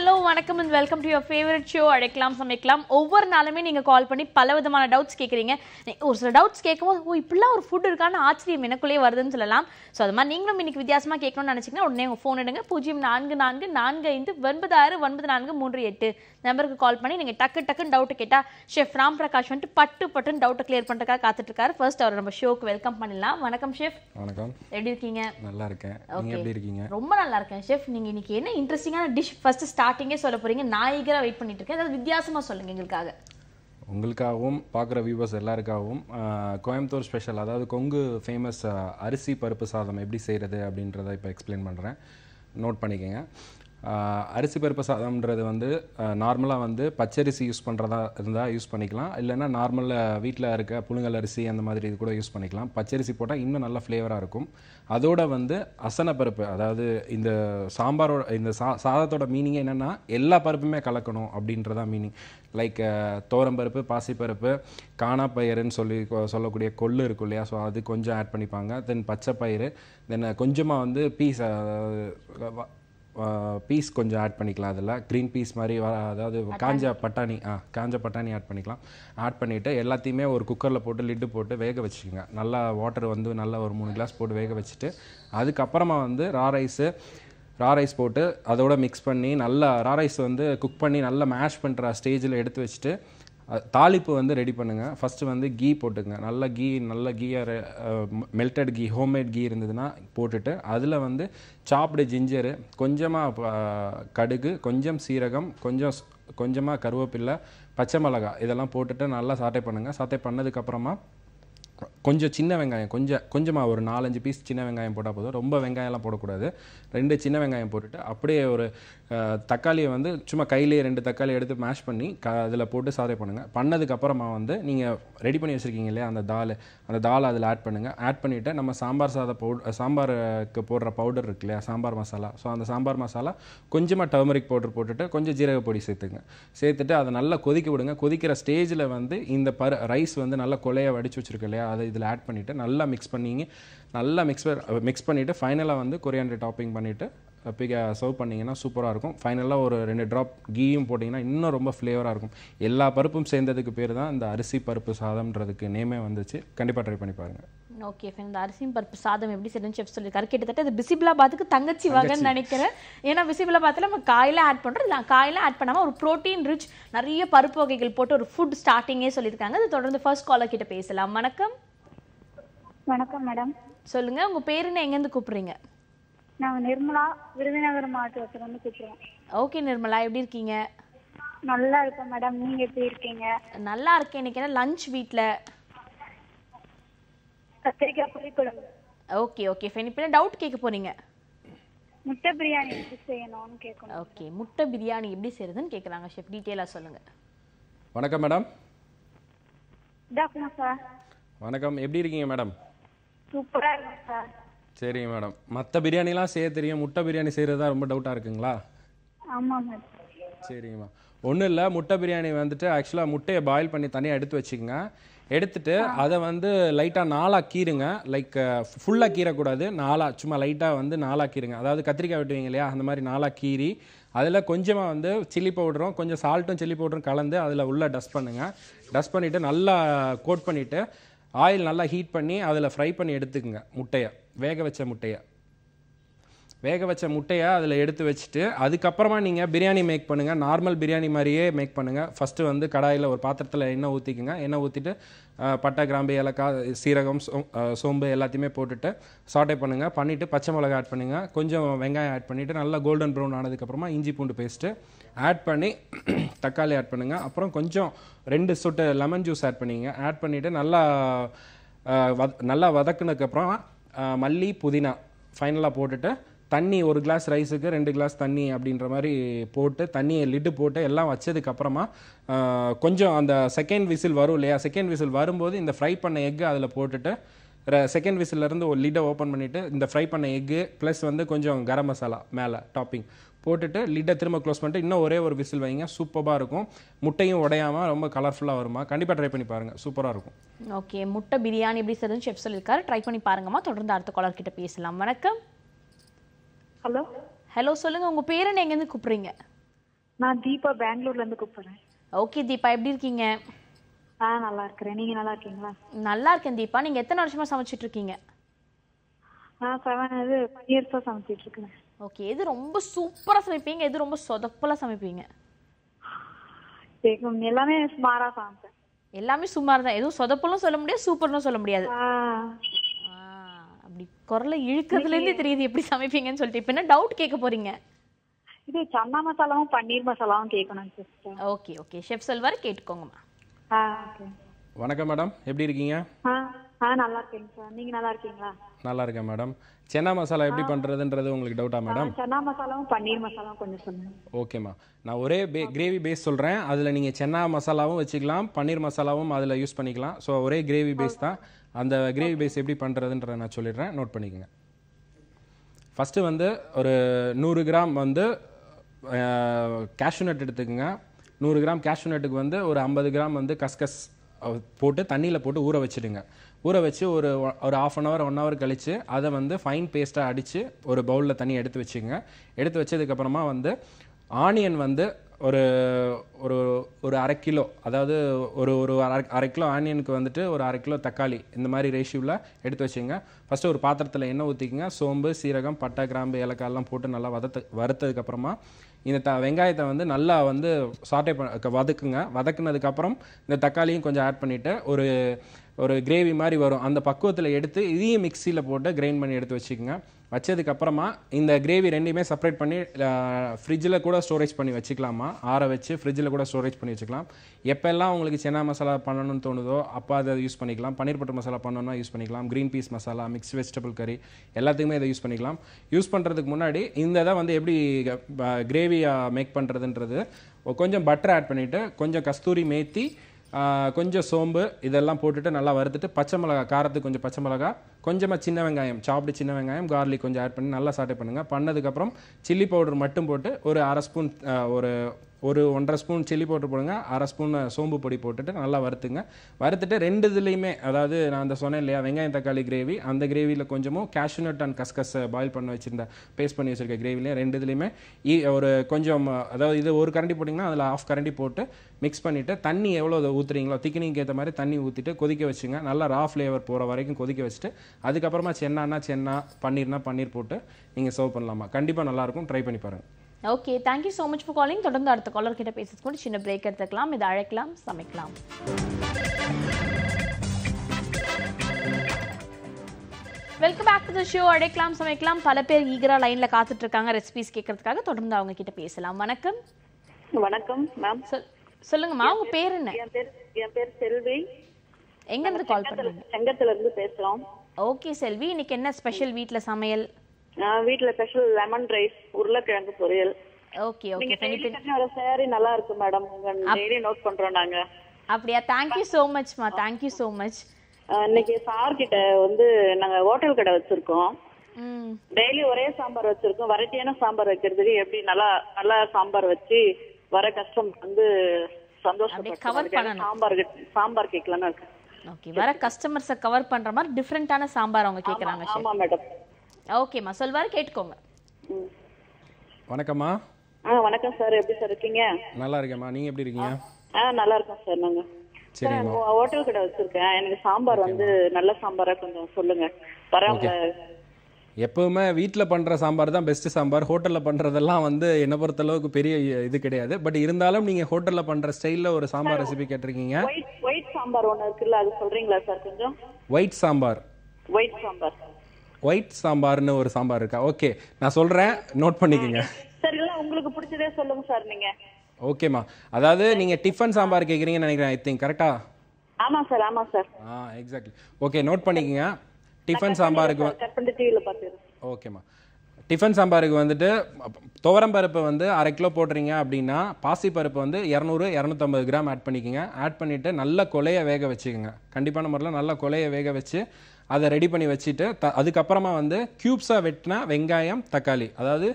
Hello வணக்கம் and welcome to your favourite show அழைக்கலாம் சமைக்கலாம். ஒவ்வொரு நாளுமே நீங்கள் கால் பண்ணி பல விதமான டவுட்ஸ் கேட்குறீங்க ஒரு சில டவுட்ஸ் கேட்கும்போது ஓ இப்படிலாம் ஒரு ஃபுட் இருக்கான்னு ஆச்சரியம் எனக்குள்ளேயே வருதுன்னு சொல்லலாம். ஸோ அது மாதிரி நீங்களும் இன்னைக்கு வித்தியாசமாக கேட்கணும்னு நினச்சிங்கன்னா உடனே உங்கள் ஃபோன் எடுங்க. பூஜ்ஜியம் நான்கு நான்கு நான்கு ஐந்து ஒன்பது ஆறு ஒன்பது நான்கு மூன்று எட்டு நம்பருக்கு கால் பண்ணி நீங்கள் டக்கு டக்குன்னு டவுட் கேட்டால் ஷெஃப் ராம் பிரகாஷ் வந்துட்டு பட்டு பட்டுன்னு டவுட்டை கிளியர் பண்ணுறதுக்காக காத்துட்டு இருக்காரு. ஃபர்ஸ்ட் அவர் நம்ம ஷோக்கு வெல்கம் பண்ணிடலாம். வணக்கம் ஷெஃப் வணக்கம். எப்படி இருக்கீங்க? நல்லா இருக்கேன். எப்படி இருக்கீங்க? ரொம்ப நல்லா இருக்கேன் ஷெஃப் நீங்க இன்னைக்கு என்ன இன்ட்ரெஸ்டிங்கான டிஷ் ஃபர்ஸ்ட் ஸ்டார்டிங்கே சொல்ல போறீங்க. நான் வெயிட் பண்ணிட்டு இருக்கேன். அதாவது வித்தியாசமாக சொல்லுங்க எங்களுக்காக. உங்களுக்காகவும் பார்க்குற வியூவர்ஸ் எல்லாருக்காகவும் கோயம்புத்தூர் ஸ்பெஷல் அதாவது கொங்கு ஃபேமஸ் அரிசி பருப்பு சாதம் எப்படி செய்கிறது அப்படின்றத இப்போ எக்ஸ்பிளைன் பண்ணுறேன் நோட் பண்ணிக்கோங்க. அரிசி பருப்பு சாதம்ன்றது வந்து நார்மலாக வந்து பச்சரிசி யூஸ் பண்ணுறதா இருந்தால் யூஸ் பண்ணிக்கலாம். இல்லைன்னா நார்மலில் வீட்டில் இருக்க புழுங்கல் அரிசி அந்த மாதிரி இது கூட யூஸ் பண்ணிக்கலாம். பச்சரிசி போட்டால் இன்னும் நல்ல ஃப்ளேவராக இருக்கும். அதோட வந்து அசன பருப்பு அதாவது இந்த சாம்பாரோட இந்த சா சாதத்தோட மீனிங் என்னென்னா எல்லா பருப்புமே கலக்கணும் அப்படின்றதா மீனிங் லைக் பருப்பு பாசிப்பருப்பு காணாப்பயிறுன்னு சொல்லி கொ- சொல்லக்கூடிய கொள்ளு இருக்கும் இல்லையா? ஸோ அது கொஞ்சம் ஆட் பண்ணிப்பாங்க. தென் பச்சை பயிறு தென் கொஞ்சமாக வந்து பீஸ் பீஸ் கொஞ்சம் ஆட் பண்ணிக்கலாம் அதில். க்ரீன் பீஸ் மாதிரி வ- அதாவது காஞ்ச பட்டாணி ஆ காஞ்ச பட்டாணி ஆட் பண்ணிக்கலாம். ஆட் பண்ணிவிட்டு எல்லாத்தையுமே ஒரு குக்கரில் போட்டு லிட்டு போட்டு வேக வச்சுக்கோங்க. நல்லா வாட்டர் வந்து நல்லா ஒரு மூணு கிளாஸ் போட்டு வேக வச்சுட்டு அதுக்கப்புறமா வந்து ரா ரைஸு ரா ரைஸ் போட்டு அதோட மிக்ஸ் பண்ணி நல்லா ரா ரைஸ் வந்து குக் பண்ணி நல்லா மேஷ் பண்ணுற ஸ்டேஜில் எடுத்து வச்சுட்டு தாளிப்பு வந்து ரெடி பண்ணுங்கள் ஃபஸ்ட்டு வந்து கீ போட்டுங்க நல்ல கீ நல்ல கீயை மெல்டட் கீ ஹோம்மேட் கீ இருந்ததுன்னா போட்டுட்டு அதில் வந்து சாப்பிடு ஜிஞ்சரு கொஞ்சமாக கடுகு கொஞ்சம் சீரகம் கொஞ்சம் கொஞ்சமாக கருவேப்பில்லை பச்சை மிளகா இதெல்லாம் போட்டுட்டு நல்லா சாட்டை பண்ணுங்கள் சாட்டை பண்ணதுக்கப்புறமா கொஞ்சம் சின்ன வெங்காயம் கொஞ்சம் கொஞ்சமாக ஒரு நாலஞ்சு பீஸ் சின்ன வெங்காயம் போட்டால் போதும். ரொம்ப வெங்காயம்லாம் போடக்கூடாது. ரெண்டு சின்ன வெங்காயம் போட்டுட்டு அப்படியே ஒரு தக்காளியை வந்து சும்மா கையிலேயே ரெண்டு தக்காளி எடுத்து மேஷ் பண்ணி க அதில் போட்டு சாதே பண்ணுங்கள் பண்ணதுக்கப்புறமா வந்து நீங்கள் ரெடி பண்ணி வச்சுருக்கீங்க இல்லையா அந்த தால் அந்த தால் அதில் ஆட் பண்ணுங்கள் ஆட் பண்ணிவிட்டு நம்ம சாம்பார் சாதம் பவுட் சாம்பாருக்கு போடுற பவுடர் இருக்கு இல்லையா சாம்பார் மசாலா. ஸோ அந்த சாம்பார் மசாலா கொஞ்சமாக டர்மரிக் பவுடர் போட்டுட்டு கொஞ்சம் ஜீரக பொடி சேர்த்துங்க. சேர்த்துட்டு அதை நல்லா கொதிக்க விடுங்க. கொதிக்கிற ஸ்டேஜில் வந்து இந்த பரு ரைஸ் வந்து நல்லா கொலையை வடிச்சு வச்சுருக்கு இல்லையா அதை இதில் ஆட் பண்ணிவிட்டு நல்லா மிக்ஸ் பண்ணிங்க. நல்லா மிக்ஸ் மிக்ஸ் பண்ணிவிட்டு ஃபைனலாக வந்து கொரியாண்டர் டாப்பிங் பண்ணிவிட்டு பிக சர்வ் பண்ணிங்கன்னா சூப்பராக இருக்கும். ஃபைனலாக ஒரு ரெண்டு ட்ராப் கீயும் போட்டிங்கன்னா இன்னும் ரொம்ப ஃப்ளேவராக இருக்கும். எல்லா பருப்பும் சேர்ந்ததுக்கு பேர் தான் இந்த அரிசி பருப்பு சாதம்ன்றதுக்கு நேமே வந்துச்சு. கண்டிப்பாக ட்ரை பண்ணி பாருங்கள் ஓகே ஃபைன் இந்த அரிசியும் பருப்பு சாதம் எப்படி செய்யணும் செஃப் சொல்லியிருக்காரு. கிட்டத்தட்ட இது பிசிபிளாபாத்துக்கு தங்கச்சி வகைன்னு நினைக்கிறேன். ஏன்னா பிசிபிளாபாத்தில் நம்ம காயில ஆட் பண்ணுறோம் இல்லை காயில ஆட் பண்ணாமல் ஒரு ப்ரோட்டீன் ரிச் நிறைய பருப்பு வகைகள் போட்டு ஒரு ஃபுட் ஸ்டார்டிங்கே சொல்லியிருக்காங்க. அது தொடர்ந்து ஃபர்ஸ்ட் காலர் கிட்ட பேசலாம். வணக்கம். வணக்கம் மேடம். சொல்லுங்க உங்க பேர் என்ன? எங்கேருந்து கூப்பிடுறீங்க? நாங்கள் நிர்மலா விருதுநகர் மாவட்டத்துல இருந்து கூப்பிடுறோம். ஓகே நிர்மலா எப்படி இருக்கீங்க? நல்லா இருக்கோம் மேடம். நீங்க எப்படி இருக்கீங்க? நல்லா இருக்கேன். இன்னைக்கு என்ன லஞ்ச் வீட்டில் கத்திரிக்காய் புளிக்குழம்பு ஓகே ஓகே ஃபைன் இப்போ என்ன டவுட் கேட்க போறீங்க? முட்டை பிரியாணி எப்படி செய்யணும்னு கேட்கணும். ஓகே முட்டை பிரியாணி எப்படி செய்யறதுன்னு கேட்குறாங்க ஷெஃப் டீட்டெயிலாக சொல்லுங்க. வணக்கம் மேடம். சார். வணக்கம். எப்படி இருக்கீங்க மேடம்? சூப்பரா இருக்கும் சார். சரிங்க மேடம். மற்ற பிரியாணிலாம் செய்ய தெரியும். முட்டை பிரியாணி செய்கிறது ரொம்ப டவுட்டாக இருக்குங்களா? ஆமா மேடம் சரிங்கம்மா ஒன்றும் இல்லை. முட்டை பிரியாணி வந்துட்டு ஆக்சுவலாக முட்டையை பாயில் பண்ணி தனியாக எடுத்து வச்சுக்கோங்க. எடுத்துட்டு அதை வந்து லைட்டாக நாலாக கீறுங்க. லைக் ஃபுல்லாக கீறக்கூடாது. நாலாக சும்மா லைட்டாக வந்து நாலாக கீறுங்க. அதாவது கத்திரிக்காய் வெட்டுவீங்க இல்லையா? அந்த மாதிரி நாலாக கீறி அதில் கொஞ்சமாக வந்து சில்லி பவுடரும் கொஞ்சம் சால்ட்டும் சில்லி பவுடரும் கலந்து அதில் உள்ளே டஸ்ட் பண்ணுங்கள் டஸ்ட் பண்ணிவிட்டு நல்லா கோட் பண்ணிவிட்டு ஆயில் நல்லா ஹீட் பண்ணி அதில் ஃப்ரை பண்ணி எடுத்துக்கோங்க. முட்டையை. வேக வச்ச முட்டையை. வேக வச்ச முட்டையை அதில் எடுத்து வச்சுட்டு அதுக்கப்புறமா நீங்கள் பிரியாணி மேக் பண்ணுங்கள் நார்மல் பிரியாணி மாதிரியே மேக் பண்ணுங்கள் ஃபஸ்ட்டு வந்து கடாயில் ஒரு பாத்திரத்தில் எண்ணெய் ஊற்றிக்குங்க எண்ணெய் ஊற்றிட்டு பட்டை கிராம்பு ஏலக்காய் சீரகம் சோ- சோம்பு எல்லாத்தையுமே போட்டுட்டு சாட்டை பண்ணுங்கள் பண்ணிவிட்டு பச்சை மிளகா ஆட் பண்ணுங்கள் கொஞ்சம் வெங்காயம் ஆட் பண்ணிவிட்டு நல்லா கோல்டன் ப்ரௌன் ஆனதுக்கப்புறமா இஞ்சி பூண்டு பேஸ்ட்டு ஆட் பண்ணி தக்காளி ஆட் பண்ணுங்கள் அப்புறம் கொஞ்சம் ரெண்டு சொட்டு லெமன் ஜூஸ் ஆட் பண்ணிங்க ஆட் பண்ணிவிட்டு நல்லா வத- நல்லா வதக்குனதுக்கப்புறம் மல்லி புதினா ஃபைனலாக போட்டுட்டு தண்ணி ஒரு கிளாஸ் ரைஸுக்கு ரெண்டு கிளாஸ் தண்ணி அப்படின்ற மாதிரி போட்டு தண்ணியை லிட்டு போட்டு எல்லாம் வச்சதுக்கப்புறமா கொஞ்சம் அந்த செகண்ட் விசில் வரும் இல்லையா? செகண்ட் விசில் வரும்போது இந்த ஃப்ரை பண்ண எக்கு அதில் போட்டுட்டு செகண்ட் விசில்லேருந்து ஒரு லிட்டை ஓப்பன் பண்ணிவிட்டு இந்த ஃப்ரை பண்ண எக்கு ப்ளஸ் வந்து கொஞ்சம் கரம் மசாலா மேலே டாப்பிங் போட்டுட்டு லிட்டை திரும்ப க்ளோஸ் பண்ணிட்டு இன்னும் ஒரே ஒரு விசில் வைங்க. சூப்பராக இருக்கும். முட்டையும் உடையாமல் ரொம்ப கலர்ஃபுல்லாக வருமா? கண்டிப்பாக ட்ரை பண்ணி பாருங்கள் சூப்பராக இருக்கும். ஓகே முட்டை பிரியாணி எப்படி செய்யறதுன்னு செஃப் சொல்லியிருக்காரு. ட்ரை பண்ணி பாருங்கம்மா. தொடர்ந்து அடுத்த காலர் கிட்ட பேசலாம். வணக்கம். ஹலோ ஹலோ சொல்லுங்க. உங்க பேர் என்ன எங்கேருந்து கூப்பிடுறீங்க? நான் தீபா பெங்களூர்ல இருந்து கூப்பிடுறேன். ஓகே தீபா. எப்படி இருக்கீங்க? ஆ நல்லா இருக்கிறேன். நீங்க நல்லா இருக்கீங்களா? நல்லா இருக்கேன் தீபா. நீங்க எத்தனை வருஷமா சமைச்சிட்டு இருக்கீங்க? நான் செவன் இது ஃபைவ் இயர்ஸா சமைச்சிட்டு இருக்கேன். ஓகே எது ரொம்ப சூப்பரா சமைப்பீங்க? எது ரொம்ப சொதப்பலா சமைப்பீங்க? எல்லாமே சுமாரா சமைப்பேன். எல்லாமே சுமார் தான் எதுவும் சொதப்பலும் சொல்ல முடியாது சூப்பர்னும் சொல்ல முடியாது. குரலை இழுக்கிறதுல இருந்தே தெரியுது எப்படி சமைப்பீங்கன்னு சொல்லிட்டு. இப்போ என்ன டவுட் கேட்க போறீங்க? இது சன்னா மசாலாவும் பன்னீர் மசாலாவும் கேட்கணும் சிஸ்டர் ஓகே ஓகே ஷெஃப் சொல்வாரு கேட்டுக்கோங்கம்மா. ஆ ஓகே வணக்கம் மேடம் எப்படி இருக்கீங்க? ஆ ஆ நல்லா இருக்கேங்க சார் நீங்க நல்லா இருக்கீங்களா? நல்லா இருக்கேன் மேடம் சென்னா மசாலா எப்படி பண்ணுறதுன்றது உங்களுக்கு டவுட்டா மேடம் சன்னா மசாலாவும் பன்னீர் மசாலாவும் கொஞ்சம் சொல்லுங்க. ஓகேம்மா நான் ஒரே பே கிரேவி பேஸ் சொல்கிறேன் அதில் நீங்கள் சென்னா மசாலாவும் வச்சுக்கலாம் பன்னீர் மசாலாவும் அதில் யூஸ் பண்ணிக்கலாம். ஸோ ஒரே கிரேவி பேஸ் தான். அந்த கிரேவி பேஸ் எப்படி பண்ணுறதுன்றத நான் சொல்லிடுறேன். நோட் பண்ணிக்கோங்க. ஃபஸ்ட்டு வந்து ஒரு நூறு கிராம் வந்து கேஷ்யூ நட் எடுத்துக்கோங்க. நூறு கிராம் கேஷ்யூ நட்டுக்கு வந்து ஒரு ஐம்பது கிராம் வந்து கஸ்கஸ் போட்டு தண்ணியில் போட்டு ஊற வச்சிடுங்க. ஊற வச்சு ஒரு ஒரு half an hour one hour கழித்து அதை வந்து ஃபைன் பேஸ்ட்டாக அடித்து ஒரு பவுலில் தண்ணி எடுத்து வச்சுங்க எடுத்து வச்சதுக்கப்புறமா வந்து ஆனியன் வந்து ஒரு ஒரு ஒரு அரை கிலோ அதாவது ஒரு ஒரு அரை அரை கிலோ ஆனியனுக்கு வந்துட்டு ஒரு அரை கிலோ தக்காளி இந்த மாதிரி ரேஷியோவில் எடுத்து வச்சுங்க ஃபஸ்ட்டு ஒரு பாத்திரத்தில் எண்ணெய் ஊற்றிக்கங்க சோம்பு சீரகம் பட்டை கிராம்பு ஏலக்காயெல்லாம் போட்டு நல்லா வதத்து வறுத்ததுக்கப்புறமா இந்த த வெங்காயத்தை வந்து நல்லா வந்து சாட்டை ப வதக்குங்க. வதக்குனதுக்கப்புறம் இந்த தக்காளியும் கொஞ்சம் ஆட் பண்ணிவிட்டு ஒரு ஒரு கிரேவி மாதிரி வரும். அந்த பக்குவத்தில் எடுத்து இதையும் மிக்சியில் போட்டு கிரைண்ட் பண்ணி எடுத்து வச்சுக்கோங்க. வச்சதுக்கப்புறமா இந்த கிரேவி ரெண்டையுமே செப்பரேட் பண்ணி ஃப்ரிட்ஜில் கூட ஸ்டோரேஜ் பண்ணி வச்சுக்கலாமா? ஆற வச்சு ஃப்ரிட்ஜில் கூட ஸ்டோரேஜ் பண்ணி வச்சுக்கலாம். எப்போல்லாம் உங்களுக்கு சென்னா மசாலா பண்ணணும்னு தோணுதோ அப்போ அதை யூஸ் பண்ணிக்கலாம். பன்னீர் பட்டர் மசாலா பண்ணணும்னா யூஸ் பண்ணிக்கலாம். Green peas masala mix vegetable கறி எல்லாத்துக்குமே இதை யூஸ் பண்ணிக்கலாம். யூஸ் பண்ணுறதுக்கு முன்னாடி இந்த இதை வந்து எப்படி கிரேவியாக மேக் பண்ணுறதுன்றது கொஞ்சம் பட்டர் ஆட் பண்ணிவிட்டு கொஞ்சம் கஸ்தூரி மேத்தி கொஞ்சம் சோம்பு இதெல்லாம் போட்டுட்டு நல்லா வறுத்துட்டு பச்சை மிளகா காரத்துக்கு கொஞ்சம் பச்சை மிளகா கொஞ்சமாக சின்ன வெங்காயம் சாப்பிட்டு சின்ன வெங்காயம் கார்லிக் கொஞ்சம் ஆட் பண்ணி நல்லா சாட்டை பண்ணுங்கள் பண்ணதுக்கப்புறம் சில்லி பவுடர் மட்டும் போட்டு ஒரு அரை ஸ்பூன் ஒரு ஒரு ஒன்றரை ஸ்பூன் சில்லி பவுடர் போடுங்க அரை ஸ்பூன் சோம்பு பொடி போட்டுட்டு நல்லா வறுத்துங்க. வறுத்துட்டு ரெண்டு இதுலேயுமே அதாவது நான் அந்த சொன்னேன் இல்லையா வெங்காயம் தக்காளி கிரேவி அந்த கிரேவியில் கொஞ்சமும் கேஷ்யூநட் அண்ட் கஸ்கஸ் பாயில் பண்ண வச்சுருந்த பேஸ்ட் பண்ணி வச்சுருக்க கிரேவிலையும் ரெண்டு இதுலேயுமே ஈ- ஒரு கொஞ்சம் அதாவது இது ஒரு கரண்டி போட்டிங்கன்னா அதில் ஆஃப் கரண்டி போட்டு மிக்ஸ் பண்ணிவிட்டு தண்ணி எவ்வளோ ஊற்றுறீங்களோ திக்கினிக்கு ஏற்ற மாதிரி தண்ணி ஊற்றிட்டு கொதிக்க வச்சுங்க. நல்லா ரா ஃப்ளேவர் போகிற வரைக்கும் கொதிக்க வச்சுட்டு அதுக்கப்புறமா சென்னானா சென்னா பன்னீர்னா பன்னீர் போட்டு நீங்கள் சர்வ் பண்ணலாமா. கண்டிப்பாக நல்லாயிருக்கும் ட்ரை பண்ணி பாருங்கள் okay thank you so much for calling தொடர்ந்து அடுத்த காலர் கிட்ட பேசுறதுக்கு கூட சின்ன பிரேக் எடுத்துக்கலாம். இதை அழைக்கலாம் சமைக்கலாம். Welcome back to the show அழைக்கலாம் சமைக்கலாம். பல பேர் ஈகரா லைன்ல காத்துட்டு இருக்காங்க ரெசிபிஸ் கேட்கறதுக்காக தொடர்ந்து அவங்க கிட்ட பேசலாம். வணக்கம். வணக்கம் மேம் சொல் சொல்லுங்கம்மா உங்க பேர் என்ன? என் பேர் என் பேர் செல்வி. எங்க இருந்து கால் பண்றீங்க செங்கத்துல இருந்து பேசுறோம். ஓகே செல்வி. இன்னைக்கு என்ன ஸ்பெஷல் வீட்ல சமையல்? வீட்ல ஸ்பெஷல் லெமன் ரைஸ் உருளைக்கிழங்கு பொரியல். ஓகே ஓகே saree நல்லா இருக்கு மேடம் உங்க டெய்லி நோட் பண்றோம் நாங்க. அப்படியா? தேங்க்யூ ஸோ மச்மா தேங்க்யூ ஸோ மச் அஹ், இன்னைக்கு சார் கிட்ட வந்து நாங்க ஹோட்டல் கடை வச்சிருக்கோம். ம். டெய்லி ஒரே சாம்பார் வச்சிருக்கோம். வெரைட்டியான சாம்பார் வைக்கிறதுக்கு எப்படி நல்லா நல்லா சாம்பார் வச்சு வர கஷ்டம் வந்து பண்ணணும். சாம்பார் சாம்பார் கேட்கலான்னு இருக்கேன். ஓகே வர கஸ்டமர்ஸை கவர் பண்ற மாதிரி டிஃப்ரெண்டான சாம்பார் அவங்க கேக்குறாங்க. ஆமா மேடம் ஓகேம்மா சொல்வாரு கேட்டுக்கோங்க. வணக்கம்மா. ஆ வணக்கம் சார். எப்படி சார் இருக்கீங்க? நல்லா இருக்கேம்மா. நீங்கள் எப்படி இருக்கீங்க? ஆ நல்லா இருக்கோம் சார் நாங்க. சார் ஹோட்டல் கடை வச்சிருக்கேன். எனக்கு சாம்பார் வந்து நல்ல சாம்பாரா கொஞ்சம் சொல்லுங்க. வரவங்க எப்பவுமே வீட்டில் பண்ணுற சாம்பார் தான் பெஸ்ட் சாம்பார். ஹோட்டலில் பண்ணுறதெல்லாம் வந்து என்னை பொறுத்தளவுக்கு பெரிய இது கிடையாது. பட் இருந்தாலும் நீங்கள் ஹோட்டலில் பண்ணுற ஸ்டைலில் ஒரு சாம்பார் ரெசிபி கேட்டிருக்கீங்க. ஒயிட் சாம்பார் ஒண்ணு இருக்குல்ல அது சொல்றீங்களா சார் கொஞ்சம்? White sambar. White sambar. White சாம்பார்னு ஒரு சாம்பார் இருக்கா? ஓகே நான் சொல்கிறேன் நோட் பண்ணிக்கோங்க. சார் இல்ல உங்களுக்கு பிடிச்சதே சொல்லுங்க சார் நீங்க. ஓகேம்மா அதாவது நீங்கள் டிஃபன் சாம்பார் கேட்குறீங்கன்னு நினைக்கிறேன் ஐ திங்க் கரெக்டா ஆமா சார் ஆமா சார் ஆ எக்ஸாக்ட்லி ஓகே நோட் பண்ணிக்கோங்க. டிஃபன் சாம்பாருக்கு ஓகேம்மா டிஃபன் சாம்பாருக்கு வந்துட்டு துவரம் பருப்பு வந்து அரை கிலோ போடுறீங்க அப்படின்னா பாசி பருப்பு வந்து இரநூறு இரநூத்தம்பது கிராம் ஆட் பண்ணிக்கோங்க. ஆட் பண்ணிவிட்டு நல்ல கொலைய வேக வச்சுக்கோங்க. கண்டிப்பான முறையில் நல்ல கொலைய வேக வச்சு அதை ரெடி பண்ணி வச்சுட்டு த அதுக்கப்புறமா வந்து க்யூப்ஸாக வெட்டினா வெங்காயம் தக்காளி. அதாவது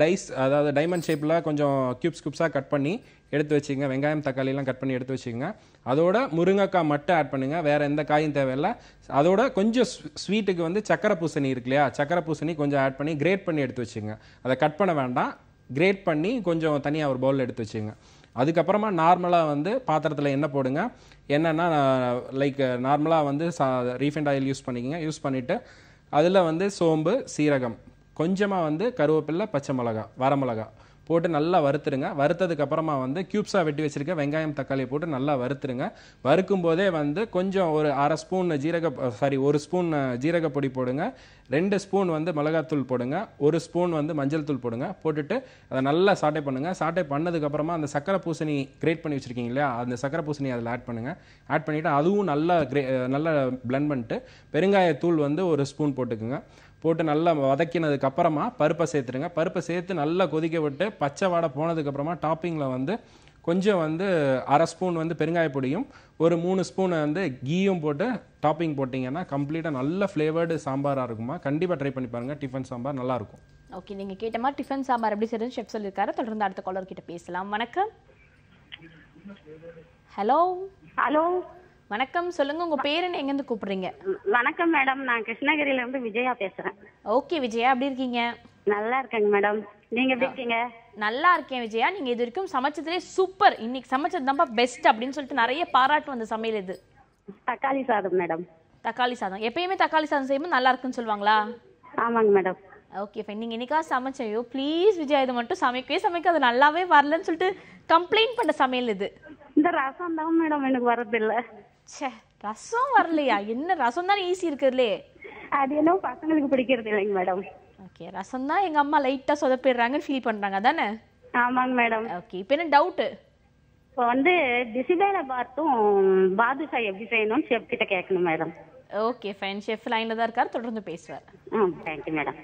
டைஸ் அதாவது டைமண்ட் ஷேப்பில் கொஞ்சம் க்யூப்ஸ் க்யூப்ஸாக கட் பண்ணி எடுத்து வச்சுங்க வெங்காயம் தக்காளிலாம் கட் பண்ணி எடுத்து வச்சுக்கோங்க. அதோட முருங்கைக்காய் மட்டும் ஆட் பண்ணுங்க. வேறு எந்த காயும் தேவையில்ல. அதோட கொஞ்சம் ஸ்வீட்டுக்கு வந்து சக்கரை பூசணி இருக்கு இல்லையா? சக்கரை பூசணி கொஞ்சம் ஆட் பண்ணி கிரேட் பண்ணி எடுத்து வச்சுங்க அதை கட் பண்ண வேண்டாம். கிரேட் பண்ணி கொஞ்சம் தனியாக ஒரு பவுலில் எடுத்து வச்சுங்க அதுக்கப்புறமா நார்மலாக வந்து பாத்திரத்தில் என்ன போடுங்க. என்னென்னா லைக் நார்மலாக வந்து சா ரீஃபைண்ட் ஆயில் யூஸ் பண்ணிக்கோங்க. யூஸ் பண்ணிவிட்டு அதில் வந்து சோம்பு சீரகம் கொஞ்சமாக வந்து கருவேப்பிலை பச்சை மிளகா வரமிளகா போட்டு நல்லா வறுத்துருங்க வறுத்ததுக்கு அப்புறமா வந்து க்யூப்ஸாக வெட்டி வச்சிருக்க வெங்காயம் தக்காளியை போட்டு நல்லா வறுத்துருங்க வறுக்கும் போதே வந்து கொஞ்சம் ஒரு அரை ஸ்பூன் ஜீரக சாரி ஒரு ஸ்பூன் ஜீரக பொடி போடுங்க. ரெண்டு ஸ்பூன் வந்து மிளகாத்தூள் போடுங்க. ஒரு ஸ்பூன் வந்து மஞ்சள் தூள் போடுங்க. போட்டுட்டு அதை நல்லா சாட்டை பண்ணுங்கள் சாட்டை பண்ணதுக்கப்புறமா அந்த சக்கரை பூசணி கிரேட் பண்ணி வச்சுருக்கீங்க இல்லையா? அந்த சக்கரை பூசணி அதில் ஆட் பண்ணுங்கள் ஆட் பண்ணிவிட்டு அதுவும் நல்லா கிரே நல்லா பிளெண்ட் பண்ணிட்டு பெருங்காயத்தூள் வந்து ஒரு ஸ்பூன் போட்டுக்குங்க. போட்டு நல்லா வதக்கினதுக்கு அப்புறமா பருப்பை சேர்த்துருங்க பருப்பை சேர்த்து நல்லா கொதிக்க விட்டு பச்சை வாடை போனதுக்கு அப்புறமா டாப்பிங்கில் வந்து கொஞ்சம் வந்து அரை ஸ்பூன் வந்து பெருங்காய பொடியும் ஒரு மூணு ஸ்பூன் வந்து கீயும் போட்டு டாப்பிங் போட்டிங்கன்னா கம்ப்ளீட்டாக நல்ல ஃப்ளேவர்டு சாம்பாராக இருக்குமா? கண்டிப்பாக ட்ரை பண்ணி பாருங்கள் டிஃபன் சாம்பார் நல்லா இருக்கும் ஓகே நீங்க கேட்ட மாதிரி டிஃபன் சாம்பார் எப்படி செய்யறது ஷெஃப் சொல்லியிருக்காரு. தொடர்ந்து அடுத்த காலர் கிட்ட பேசலாம். வணக்கம். ஹலோ ஹலோ வணக்கம். சொல்லுங்க உங்க பேர் என்ன? எங்கேருந்து கூப்பிடுறீங்க? வணக்கம் மேடம். நான் கிருஷ்ணகிரியில இருந்து விஜயா பேசுறேன். ஓகே விஜயா. எப்படி இருக்கீங்க? நல்லா இருக்கேங்க மேடம். நீங்க எப்படி இருக்கீங்க? நல்லா இருக்கேன் விஜயா. நீங்க இது வரைக்கும் சமைச்சதுலே சூப்பர் இன்னைக்கு சமைச்சது தான்ப்பா பெஸ்ட் அப்படின்னு சொல்லிட்டு நிறைய பாராட்டு வந்த சமையல் இது. தக்காளி சாதம் மேடம். தக்காளி சாதம். எப்பயுமே தக்காளி சாதம் செய்யும்போது நல்லா இருக்குன்னு சொல்லுவாங்களா? ஆமாங்க மேடம். ஓகே ஃபைன் நீங்க என்னைக்கா சமைச்சையோ ப்ளீஸ் விஜயா இது மட்டும் சமைக்கவே சமைக்க. அது நல்லாவே வரலன்னு சொல்லிட்டு கம்ப்ளைண்ட் பண்ண சமையல் இது. இந்த ரசம் தான் மேடம் எனக்கு வரதில்ல ச்சே ரசம் வரலையா? என்ன ரசம் தானே ஈஸி இருக்குதுலே அது என்ன பசங்களுக்கு பிடிக்கிறது இல்லைங்க மேடம் ஓகே ரசம் தான் எங்க அம்மா லைட்டா சொதப்பிடுறாங்கன்னு ஃபீல் பண்றாங்க தானே ஆமாங்க மேடம் ஓகே இப்போ என்ன டவுட்டு இப்போ வந்து பிசிபேல பார்த்தும் பாதுஷா எப்படி செய்யணும்னு செஃப் கிட்ட கேட்கணும் மேடம் ஓகே ஃபைன் ஷெஃப் லைன்ல தான் இருக்கார் தொடர்ந்து பேசுவார். ம் தேங்க்யூ மேடம்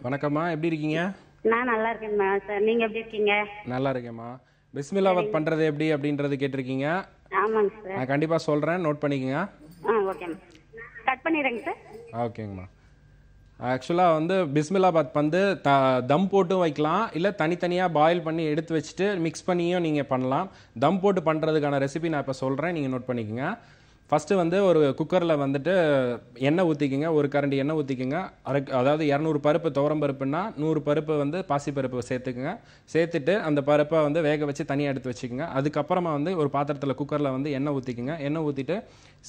வணக்கம்மா எப்படி இருக்கீங்க? நான் நல்லா இருக்கேன் மேடம் சார் நீங்க எப்படி இருக்கீங்க? நல்லா இருக்கேம்மா. பிஸ்மில்லாவத் பண்ணுறது எப்படி அப்படின்றது கேட்டிருக்கீங்க? ஆமாங்க சார். நான் கண்டிப்பாக சொல்கிறேன் நோட் பண்ணிக்கோங்க. ஆ ஓகே கட் பண்ணிடுறேங்க சார். ஓகேங்கம்மா ஆக்சுவலாக வந்து பிஸ்மில்லாபாத் வந்து த தம் போட்டும் வைக்கலாம். இல்லை தனித்தனியாக பாயில் பண்ணி எடுத்து வச்சுட்டு மிக்ஸ் பண்ணியும் நீங்கள் பண்ணலாம். தம் போட்டு பண்ணுறதுக்கான ரெசிபி நான் இப்போ சொல்கிறேன் நீங்கள் நோட் பண்ணிக்கோங்க. ஃபஸ்ட்டு வந்து ஒரு குக்கரில் வந்துட்டு எண்ணெய் ஊற்றிக்கிங்க ஒரு கரண்டி எண்ணெய் ஊற்றிக்கிங்க அரை அதாவது இரநூறு பருப்பு துவரம் பருப்புன்னா நூறு பருப்பு வந்து பாசி பருப்பு சேர்த்துக்குங்க. சேர்த்துட்டு அந்த பருப்பை வந்து வேக வச்சு தனியாக எடுத்து வச்சுக்கோங்க. அதுக்கப்புறமா வந்து ஒரு பாத்திரத்தில் குக்கரில் வந்து எண்ணெய் ஊற்றிக்குங்க எண்ணெய் ஊற்றிட்டு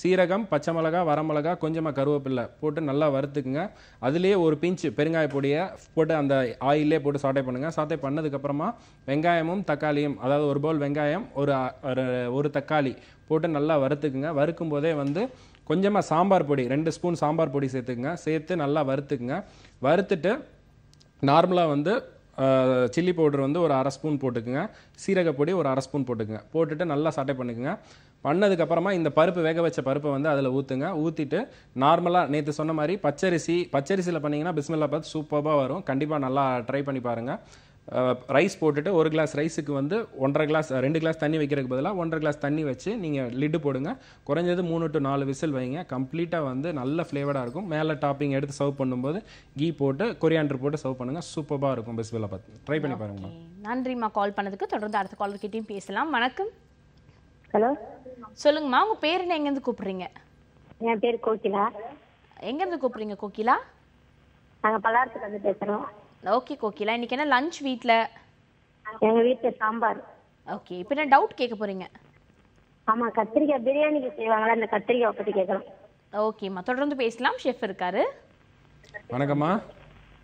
சீரகம் பச்சை மிளகா வரமிளகா கொஞ்சமாக கருவேப்பில்லை போட்டு நல்லா வறுத்துக்குங்க. அதுலேயே ஒரு பிஞ்சு பெருங்காய பொடியை போட்டு அந்த ஆயிலே போட்டு சாட்டை பண்ணுங்கள் சாட்டை பண்ணதுக்கப்புறமா வெங்காயமும் தக்காளியும் அதாவது ஒரு பவுல் வெங்காயம் ஒரு ஒரு- ஒரு தக்காளி போட்டு நல்லா வறுத்துக்குங்க. வறுக்கும் போதே வந்து கொஞ்சமாக சாம்பார் பொடி ரெண்டு ஸ்பூன் சாம்பார் பொடி சேர்த்துக்குங்க. சேர்த்து நல்லா வறுத்துக்குங்க. வறுத்துட்டு நார்மலாக வந்து சில்லி பவுடர் வந்து ஒரு அரை ஸ்பூன் போட்டுக்குங்க. சீரக பொடி ஒரு அரை ஸ்பூன் போட்டுக்குங்க. போட்டுட்டு நல்லா சட்டை பண்ணிக்குங்க. பண்ணதுக்கப்புறமா இந்த பருப்பு வேக வச்ச பருப்பை வந்து அதில் ஊற்றுங்க ஊற்றிட்டு நார்மலாக நேற்று சொன்ன மாதிரி பச்சரிசி பச்சரிசியில் பண்ணிங்கன்னா பிஸ்மில்லா பார்த்து சூப்பராக வரும். கண்டிப்பாக நல்லா ட்ரை பண்ணி பாருங்கள் ரைஸ் போட்டுட்டு ஒரு கிளாஸ் ரைஸுக்கு வந்து ஒன்றரை கிளாஸ் ரெண்டு கிளாஸ் தண்ணி வைக்கிறதுக்கு பதிலாக ஒன்றரை கிளாஸ் தண்ணி வச்சு நீங்கள் லிட்டு போடுங்க. குறைஞ்சது மூணு டு நாலு விசில் வைங்க. கம்ப்ளீட்டாக வந்து நல்ல ஃப்ளேவர்டாக இருக்கும். மேலே டாப்பிங் எடுத்து சர்வ் பண்ணும்போது கீ போட்டு கொரியாண்டர் போட்டு சர்வ் பண்ணுங்கள் சூப்பராக இருக்கும் பிஸ்மில்லா பாத் ட்ரை பண்ணி பாருங்க நன்றிம்மா கால் பண்ணதுக்கு. தொடர்ந்து அடுத்த காலர் கிட்டயும் பேசலாம். வணக்கம். ஹலோ சொல்லுங்கம்மா உங்க பேர் என்ன? எங்கேருந்து கூப்பிடுறீங்க? என் பேர் கோகிலா. எங்கேருந்து கூப்பிடுறீங்க கோகிலா? நாங்க பல்லாரத்துல இருந்து பேசுறோம். ஓகே. கோகிலா இன்னைக்கு என்ன லஞ்ச் வீட்டில் எங்க வீட்டுல சாம்பார். ஓகே. இப்போ என்ன டவுட் கேட்க போறீங்க? ஆமா கத்திரிக்காய் பிரியாணிக்கு செய்வாங்களா? அந்த கத்திரிக்காய் பத்தி கேட்கலாம் ஓகேம்மா தொடர்ந்து பேசலாம். ஷெஃப் இருக்காரு. வணக்கம்மா.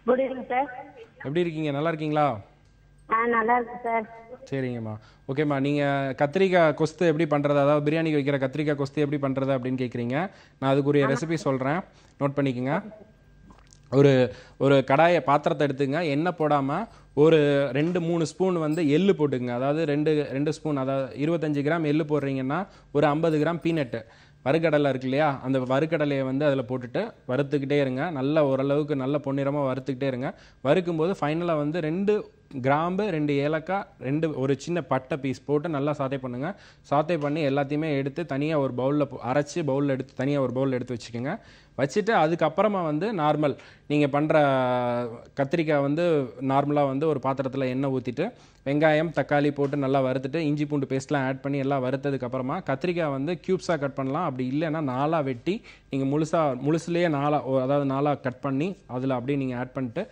குட் ஈவினிங் சார் எப்படி இருக்கீங்க? நல்லா இருக்கீங்களா? ஆ நல்லா இருக்கு சார் சரிங்கம்மா. ஓகேம்மா நீங்கள் கத்திரிக்காய் கொஸ்து எப்படி பண்ணுறது அதாவது பிரியாணிக்கு வைக்கிற கத்திரிக்காய் கொஸ்து எப்படி பண்ணுறது அப்படின்னு கேட்குறீங்க. நான் அதுக்குரிய ரெசிபி சொல்கிறேன் நோட் பண்ணிக்கோங்க. ஒரு ஒரு கடாயை பாத்திரத்தை எடுத்துங்க எண்ணெய் போடாமல் ஒரு ரெண்டு மூணு ஸ்பூன் வந்து எள்ளு போட்டுக்குங்க. அதாவது ரெண்டு ரெண்டு ஸ்பூன் அதாவது இருபத்தஞ்சு கிராம் எள்ளு போடுறீங்கன்னா ஒரு ஐம்பது கிராம் பீனட்டு. வறுக்கடலை இருக்கு இல்லையா? அந்த வறுக்கடலையை வந்து அதில் போட்டுட்டு வறுத்துக்கிட்டே இருங்க. நல்ல ஓரளவுக்கு நல்ல பொன்னிறமாக வறுத்துக்கிட்டே இருங்க. வறுக்கும்போது ஃபைனலாக வந்து ரெண்டு கிராம்பு ரெண்டு ஏலக்காய் ரெண்டு ஒரு சின்ன பட்டை பீஸ் போட்டு நல்லா சாத்தே பண்ணுங்கள் சாத்தே பண்ணி எல்லாத்தையுமே எடுத்து தனியாக ஒரு பவுலில் அரைச்சி பவுலில் எடுத்து தனியாக ஒரு பவுலில் எடுத்து வச்சுக்கோங்க. வச்சுட்டு அதுக்கப்புறமா வந்து நார்மல் நீங்கள் பண்ணுற கத்திரிக்காய் வந்து நார்மலாக வந்து ஒரு பாத்திரத்தில் எண்ணெய் ஊற்றிட்டு வெங்காயம் தக்காளி போட்டு நல்லா வறுத்துட்டு இஞ்சி பூண்டு பேஸ்ட்லாம் ஆட் பண்ணி எல்லாம் வறுத்ததுக்கப்புறமா கத்திரிக்காய் வந்து க்யூப்ஸாக கட் பண்ணலாம். அப்படி இல்லைன்னா நாலாக வெட்டி நீங்கள் முழுசாக முழுசுலேயே நாலாக அதாவது நாலாக கட் பண்ணி அதில் அப்படியே நீங்கள் ஆட் பண்ணிட்டு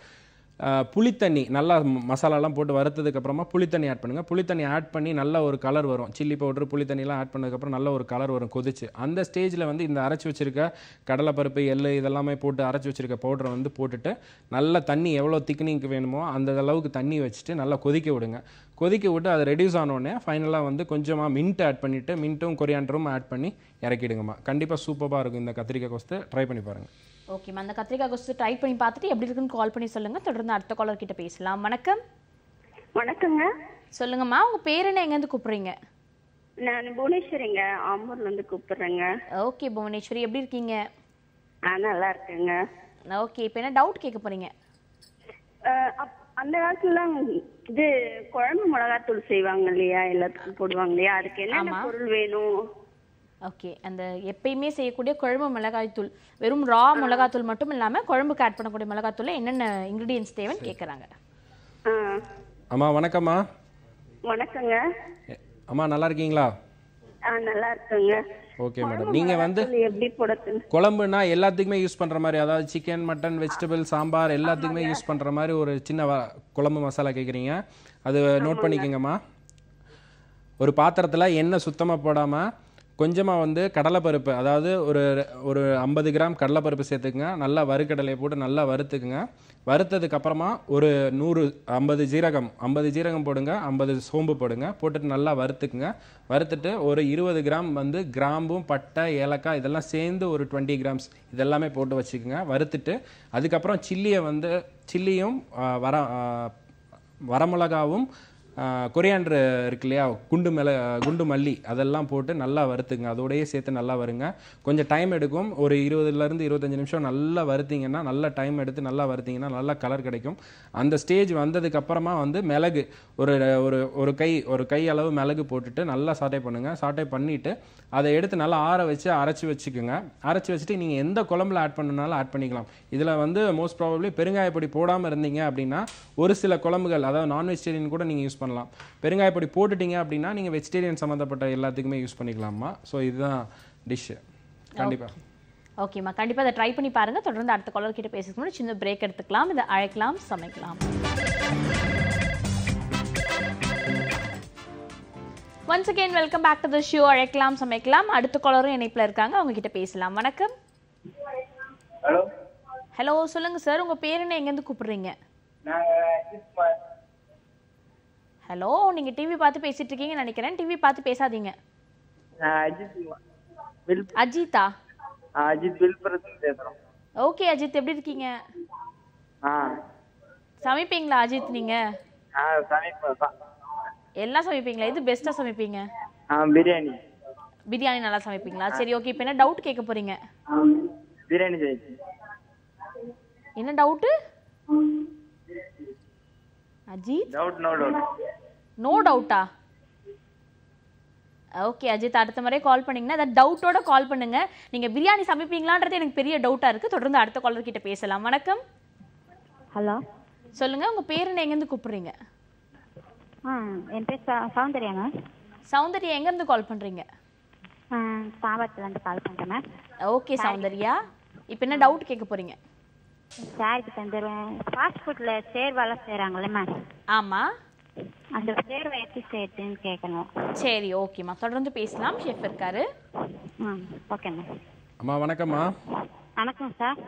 புளித்தண்ணி நல்லா மசாலாலாம் போட்டு வறுத்ததுக்கு அப்புறமா புளித்தண்ணி ஆட் பண்ணுங்கள் புளித்தண்ணி ஆட் பண்ணி நல்ல ஒரு கலர் வரும். சில்லி பவுடர் புளித்தண்ணிலாம் ஆட் பண்ணதுக்கப்புறம் நல்ல ஒரு கலர் வரும் கொதிச்சு. அந்த ஸ்டேஜில் வந்து இந்த அரைச்சி வச்சிருக்க கடலைப்பருப்பு எள்ளு இதெல்லாமே போட்டு அரைச்சி வச்சிருக்க பவுடரை வந்து போட்டுட்டு நல்ல தண்ணி எவ்வளோ திக்னிங்க்கு வேணுமோ அந்த அளவுக்கு தண்ணி வச்சுட்டு நல்லா கொதிக்க விடுங்க. கொதிக்க விட்டு அது ரெடியூஸ் ஆனோடனே ஃபைனலாக வந்து கொஞ்சமாக மின்ட் ஆட் பண்ணிவிட்டு மின்ட்டும் கொரியாண்டரும் ஆட் பண்ணி இறக்கிடுங்கம்மா. கண்டிப்பாக சூப்பராக இருக்கும் இந்த கத்திரிக்காய் கொஸ்து. ட்ரை பண்ணி பாருங்கள் ஓகேம்மா அந்த கத்திரிக்காய் கொஸ்து ட்ரை பண்ணி பார்த்துட்டு எப்படி இருக்குன்னு கால் பண்ணி சொல்லுங்க. தொடர்ந்து அடுத்த காலர் கிட்ட பேசலாம். வணக்கம். வணக்கங்க சொல்லுங்கம்மா உங்க பேர் என்ன? எங்கேருந்து கூப்பிடுறீங்க? நான் புவனேஸ்வரிங்க. ஆம்பூர்ல இருந்து கூப்பிடுறேங்க. ஓகே புவனேஸ்வரி. எப்படி இருக்கீங்க? ஆ நல்லா இருக்குங்க. ஓகே இப்போ என்ன டவுட் கேட்க அப்- அந்த காலத்துலலாம் இது குழம்பு மிளகாத்தூள் செய்வாங்க இல்லையா? எல்லாத்துக்கும் போடுவாங்க இல்லையா? அதுக்கு என்னென்ன. பொருள் வேணும்? ஓகே அந்த எப்பயுமே செய்யக்கூடிய குழம்பு மிளகாய் தூள். வெறும் ரா மிளகாத்தூள் மட்டும் இல்லாம குழம்புக்கு ஆட் பண்ணக்கூடிய மிளகாத்தூள்ல என்னென்ன இன்கிரீடியன்ஸ் தேவைன்னு கேட்குறாங்க அம்மா வணக்கம்மா. வணக்கங்க. அம்மா நல்லா இருக்கீங்களா? ஆ நல்லா இருக்குங்க. ஓகே மேடம் நீங்கள் வந்து மிளகாத்தூள் குழம்புனா எல்லாத்துக்குமே யூஸ் பண்ணுற மாதிரி அதாவது சிக்கன் மட்டன் வெஜிடபிள் சாம்பார் எல்லாத்துக்குமே யூஸ் பண்ணுற மாதிரி ஒரு சின்ன வ- குழம்பு மசாலா கேட்குறீங்க அது நோட் பண்ணிக்கோங்கம்மா. ஒரு பாத்திரத்தில் எண்ணெய் சுத்தமாக போடாமல் கொஞ்சமாக வந்து கடலைப்பருப்பு அதாவது ஒரு ஒரு ஐம்பது கிராம் கடலைப்பருப்பு சேர்த்துக்குங்க. நல்லா வறுக்கடலையை போட்டு நல்லா வறுத்துக்குங்க. வறுத்ததுக்கப்புறமா ஒரு நூறு ஐம்பது ஜீரகம் ஐம்பது ஜீரகம் போடுங்க ஐம்பது சோம்பு போடுங்க போட்டுட்டு நல்லா வறுத்துக்குங்க. வறுத்துட்டு ஒரு இருபது கிராம் வந்து கிராம்பும் பட்டை ஏலக்காய் இதெல்லாம் சேர்ந்து ஒரு டுவெண்ட்டி கிராம்ஸ் இதெல்லாமே போட்டு வச்சுக்கோங்க. வறுத்துட்டு அதுக்கப்புறம் சில்லியை வந்து சில்லியும் வர வரமிளகாவும் கொரியாண்டர் இருக்கு இல்லையா? குண்டு மிள குண்டு மல்லி அதெல்லாம் போட்டு நல்லா வறுத்துங்க. அதோடையே சேர்த்து நல்லா வருங்க. கொஞ்சம் டைம் எடுக்கும். ஒரு இருபதுலேருந்து இருபத்தஞ்சு நிமிஷம் நல்லா வறுத்திங்கன்னா நல்லா டைம் எடுத்து நல்லா வறுத்திங்கன்னா நல்லா கலர் கிடைக்கும். அந்த ஸ்டேஜ் வந்ததுக்கப்புறமா வந்து மிளகு ஒரு ஒரு ஒரு கை ஒரு கை அளவு மிளகு போட்டுட்டு நல்லா சாட்டை பண்ணுங்கள் சாட்டை பண்ணிவிட்டு அதை எடுத்து நல்லா ஆற வச்சு அரைச்சி வச்சுக்கோங்க. அரைச்சி வச்சுட்டு நீங்கள் எந்த குழம்புல ஆட் பண்ணனாலும் ஆட் பண்ணிக்கலாம். இதில் வந்து மோஸ்ட் ப்ராபப்ளி பெருங்காயப்பொடி போடாமல் இருந்தீங்க அப்படின்னா ஒரு சில குழம்புகள் அதாவது நான் வெஜிடேரியன் கூட நீங்கள் யூஸ் பண்ணலாம். பெருங்காயப்பொடி போட்டுட்டீங்க அப்படின்னா நீங்கள் வெஜிடேரியன் சம்மந்தப்பட்ட எல்லாத்துக்குமே யூஸ் பண்ணிக்கலாமா ஸோ இதுதான் டிஷ்ஷு கண்டிப்பாக ஓகேம்மா கண்டிப்பா அதை ட்ரை பண்ணி பாருங்க. தொடர்ந்து அடுத்த காலர் கிட்ட பேசுறதுக்கு முன்னாடி சின்ன பிரேக் எடுத்துக்கலாம். இதை அழைக்கலாம் சமைக்கலாம். Once again welcome back to the show அழைக்கலாம் சமைக்கலாம். அடுத்த காலரும் இணைப்புல இருக்காங்க. அவங்க கிட்ட பேசலாம். வணக்கம். ஹலோ ஹலோ சொல்லுங்க சார் உங்க பேர் என்ன? எங்கேருந்து கூப்பிடுறீங்க? ஹலோ நீங்க டிவி பார்த்து பேசிட்டு இருக்கீங்கன்னு நினைக்கிறேன் டிவி பார்த்து பேசாதீங்க. அஜித்தா? அஜித் பேசுகிறோம் ஓகே அஜித் எப்படி இருக்கீங்க? சமைப்பீங்களா அஜித் நீங்க? எல்லாம் சமைப்பீங்களா? இது பெஸ்டா சமைப்பீங்க? ஆ பிரியாணி. பிரியாணி நல்லா சமைப்பீங்களா? சரி ஓகே இப்போ என்ன டவுட் கேட்க போறீங்க? பிரியாணி என்ன doubt Ajith? Doubt no doubt no டவுட்டா ஓகே அஜித் அடுத்த முறை கால் பண்ணீங்கன்னா அந்த டவுட்டோட கால் பண்ணுங்க. நீங்க பிரியாணி சமைப்பீங்களான்றது எனக்கு பெரிய டவுட்டா இருக்கு. தொடர்ந்து அடுத்த காலர் கிட்ட பேசலாம். வணக்கம். ஹலோ சொல்லுங்க உங்க பேர் என்ன எங்கேருந்து கூப்பிடுறீங்க? என் பேர் சௌ- சௌந்தர்யா மேம் சௌந்தர்யா எங்கேருந்து கால் பண்றீங்க? தாவரத்துலேருந்து கால் பண்ணுறேன் ஓகே சௌந்தர்யா. இப்போ என்ன டவுட் கேட்க போறீங்க? சாருக்கு தந்துடுவேன் ஃபாஸ்ட் ஃபுட்டில் சேர்வாலாம் செய்கிறாங்கல்ல மேம் ஆமா. அந்த சேர்வை எப்படி செய்யுதுன்னு கேட்கணும் சரி ஓகேம்மா தொடர்ந்து பேசலாம். ஷெஃப் இருக்காரு. ம் ஓகே மேம் அம்மா வணக்கம்மா. வணக்கம் சார்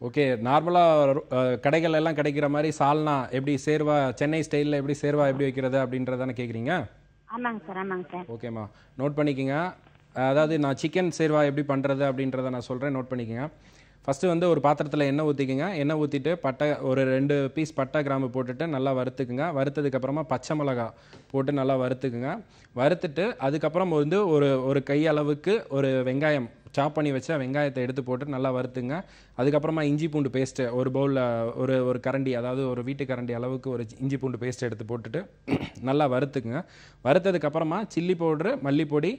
ஓகே நார்மலாக கடைகள் எல்லாம் கிடைக்கிற மாதிரி சால்னா எப்படி சேர்வா சென்னை ஸ்டைலில் எப்படி சேர்வா எப்படி வைக்கிறது அப்படின்றதானே கேட்குறீங்க ஆமாங்க சார் ஆமாங்க சார் ஓகேம்மா நோட் பண்ணிக்கங்க. அதாவது நான் சிக்கன் சேர்வா எப்படி பண்ணுறது அப்படின்றத நான் சொல்கிறேன் நோட் பண்ணிக்கங்க. ஃபஸ்ட்டு வந்து ஒரு பாத்திரத்தில் எண்ணெய் ஊற்றிக்கங்க எண்ணெய் ஊற்றிட்டு பட்டை ஒரு ரெண்டு பீஸ் பட்டை கிராம்பு போட்டுட்டு நல்லா வறுத்துக்குங்க. வறுத்ததுக்கப்புறமா பச்சை மிளகா போட்டு நல்லா வறுத்துக்குங்க. வறுத்துட்டு அதுக்கப்புறம் வந்து ஒரு ஒரு கை அளவுக்கு ஒரு வெங்காயம் சாப் பண்ணி வச்ச வெங்காயத்தை எடுத்து போட்டு நல்லா வறுத்துங்க. அதுக்கப்புறமா இஞ்சி பூண்டு பேஸ்ட்டு ஒரு பவுலில் ஒரு ஒரு கரண்டி அதாவது ஒரு வீட்டு கரண்டி அளவுக்கு ஒரு இஞ்சி பூண்டு பேஸ்ட் எடுத்து போட்டுட்டு நல்லா வறுத்துக்குங்க. வறுத்ததுக்கப்புறமா சில்லி பவுட்ரு மல்லிப்பொடி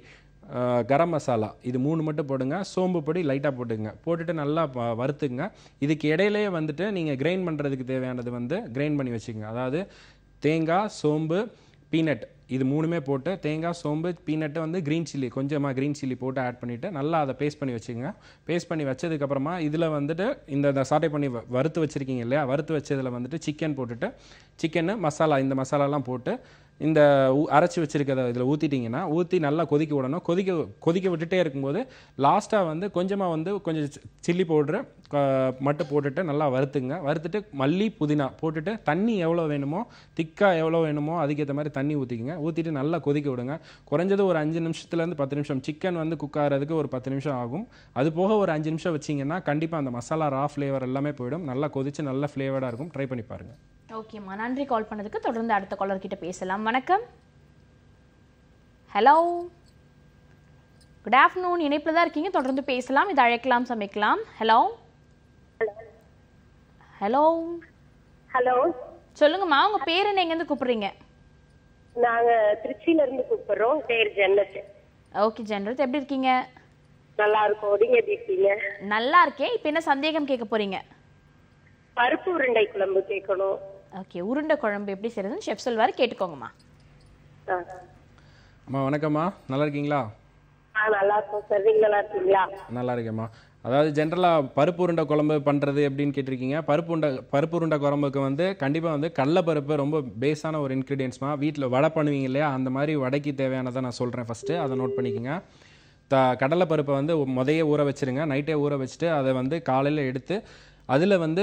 கரம் மசாலா. இது மூணு மட்டும் போடுங்க. சோம்பு பொடி லைட்டாக போட்டுங்க போட்டுட்டு நல்லா வறுத்துங்க இதுக்கு இடையிலேயே வந்துட்டு நீங்கள் கிரைண்ட் பண்ணுறதுக்கு தேவையானது வந்து கிரைண்ட் பண்ணி வச்சுக்கோங்க. அதாவது தேங்காய் சோம்பு பீனட் இது மூணுமே போட்டு தேங்காய் சோம்பு பீனட்டை வந்து க்ரீன் சில்லி கொஞ்சமாக க்ரீன் சில்லி போட்டு ஆட் பண்ணிவிட்டு நல்லா அதை பேஸ்ட் பண்ணி வச்சுக்கோங்க. பேஸ்ட் பண்ணி வச்சதுக்கப்புறமா இதில் வந்துட்டு இந்த சாட்டை பண்ணி வ- வறுத்து வச்சுருக்கீங்க இல்லையா? வறுத்து வச்சதில் வந்துட்டு சிக்கன் போட்டுட்டு சிக்கனு மசாலா இந்த மசாலாலாம் போட்டு இந்த அரைச்சி வச்சிருக்கிறத இதில் ஊற்றிட்டிங்கன்னா ஊற்றி நல்லா கொதிக்க விடணும். கொதிக்க கொதிக்க விட்டுட்டே இருக்கும்போது லாஸ்ட்டாக வந்து கொஞ்சமாக வந்து கொஞ்சம் சில்லி பவுட்ரு மட்டும் போட்டுட்டு நல்லா வறுத்துங்க. வறுத்துட்டு மல்லி புதினா போட்டுட்டு தண்ணி எவ்வளோ வேணுமோ திக்காக எவ்வளோ வேணுமோ அதுக்கேற்ற மாதிரி தண்ணி ஊற்றிக்கிங்க ஊற்றிட்டு நல்லா கொதிக்க விடுங்க. குறைஞ்சது ஒரு அஞ்சு நிமிஷத்துலேருந்து பத்து நிமிஷம். சிக்கன் வந்து குக் ஆகிறதுக்கு ஒரு பத்து நிமிஷம் ஆகும். அது போக ஒரு அஞ்சு நிமிஷம் வச்சிங்கன்னா கண்டிப்பாக அந்த மசாலா ரா ஃப்ளேவர் எல்லாமே போயிடும். நல்லா கொதித்து நல்ல ஃப்ளேவர்டாக இருக்கும். ட்ரை பண்ணி பாருங்கள் ஓகேம்மா நன்றி. கால் பண்ணதுக்கு தொடர்ந்து அடுத்த கிட்ட பேசலாம். வணக்கம். ஹலோ குட் ஆஃப்டர்நூன் இணைப்பில் தான் இருக்கீங்க. தொடர்ந்து பேசலாம். இது அழைக்கலாம் சமைக்கலாம். ஹலோ ஹலோ ஹலோ சொல்லுங்கம்மா உங்க பேர் என்ன? எங்கேருந்து கூப்பிடுறீங்க? நாங்க திருச்சியில இருந்து கூப்பிடுறோம். பேர் ஜன்னத். ஓகே ஜென்ரத் எப்படி இருக்கீங்க? நல்லா இருக்கோம். நீங்க எப்படி இருக்கீங்க? நல்லா இருக்கேன். இப்போ என்ன சந்தேகம் கேட்க போறீங்க? பருப்பு உருண்டை குழம்பு கேட்கணும். ஓகே உருண்டை குழம்பு எப்படி செய்யறதுன்னு ஷெஃப் சொல்வாரு கேட்டுக்கோங்கம்மா. அம்மா வணக்கம்மா. நல்லா இருக்கீங்களா? நல்லா இருக்கோம் சார். நல்லா இருக்கீங்களா? நல்லா இருக்கேம்மா. அதாவது ஜென்ரலாக பருப்பு உருண்டை குழம்பு பண்ணுறது எப்படின்னு கேட்டிருக்கீங்க. பருப்பு உருண்டை பருப்பு உருண்டை குழம்புக்கு வந்து கண்டிப்பாக வந்து கடலப்பருப்பு ரொம்ப பேஸான ஒரு இன்க்ரீடியன்ஸ்மா வீட்டில் வடை பண்ணுவீங்க இல்லையா? அந்த மாதிரி வடைக்கு தேவையானதை நான் சொல்கிறேன் ஃபஸ்ட்டு அதை நோட் பண்ணிக்கோங்க. த கடலைப்பருப்பை வந்து முதைய ஊற வச்சிருங்க. நைட்டே ஊற வச்சுட்டு அதை வந்து காலையில் எடுத்து அதில் வந்து